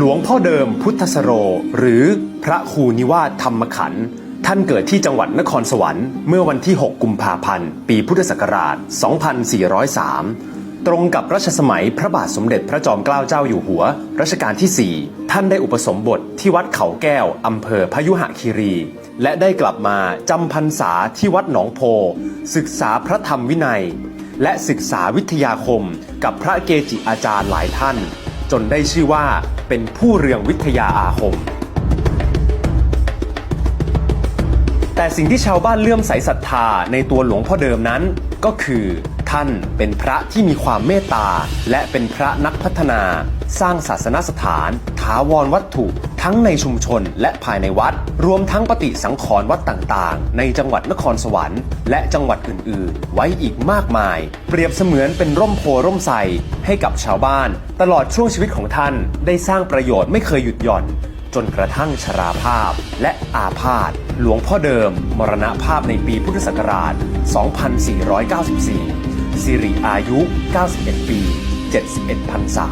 หลวงพ่อเดิมพุทธสโร หรือพระครูนิวาสธรรมขันธ์ท่านเกิดที่จังหวัดนครสวรรค์เมื่อวันที่ 6 กุมภาพันธ์ ปีพุทธศักราช 2403 ตรงกับรัชสมัยพระบาทสมเด็จพระจอมเกล้าเจ้าอยู่หัว รัชกาลที่ 4 ท่านได้อุปสมบทที่วัดเขาแก้ว อำเภอพยุหคีรี และได้กลับมาจำพรรษาที่วัดหนองโพ ศึกษาพระธรรมวินัย และศึกษาวิทยาคมกับพระเกจิอาจารย์หลายท่าน จนได้ชื่อว่าเป็นผู้เรืองวิทยาอาคม แต่สิ่งที่ชาวบ้านเลื่อมใสศรัทธาในตัวหลวงพ่อเดิมนั้น ก็คือ ท่านเป็นพระที่มีความเมตตา และเป็นพระนักพัฒนา สร้างศาสนสถานถาวรวัตถุ ทั้งในชุมชนและภายในวัด รวมทั้งปฏิสังขรณ์วัดต่างๆ ในจังหวัดนครสวรรค์ และจังหวัดอื่นๆ ไว้อีกมากมาย เปรียบเสมือนเป็นร่มโพร่มไทรให้กับชาวบ้าน ตลอดช่วงชีวิตของท่านได้สร้างประโยชน์ไม่เคยหยุดหย่อน จนกระทั่งชราภาพและอาพาธหลวงพ่อเดิม มรณภาพในปีพุทธศักราช 2494 สิริอายุ 91 ปี 71พรรษา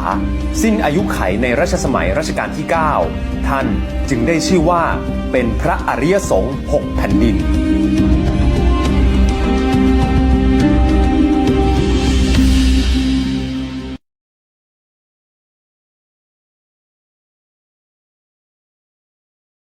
สิ้นอายุไขในรัชสมัยรัชกาลที่ 9 ท่านจึงได้ชื่อว่าเป็นพระอริยสงฆ์6แผ่นดิน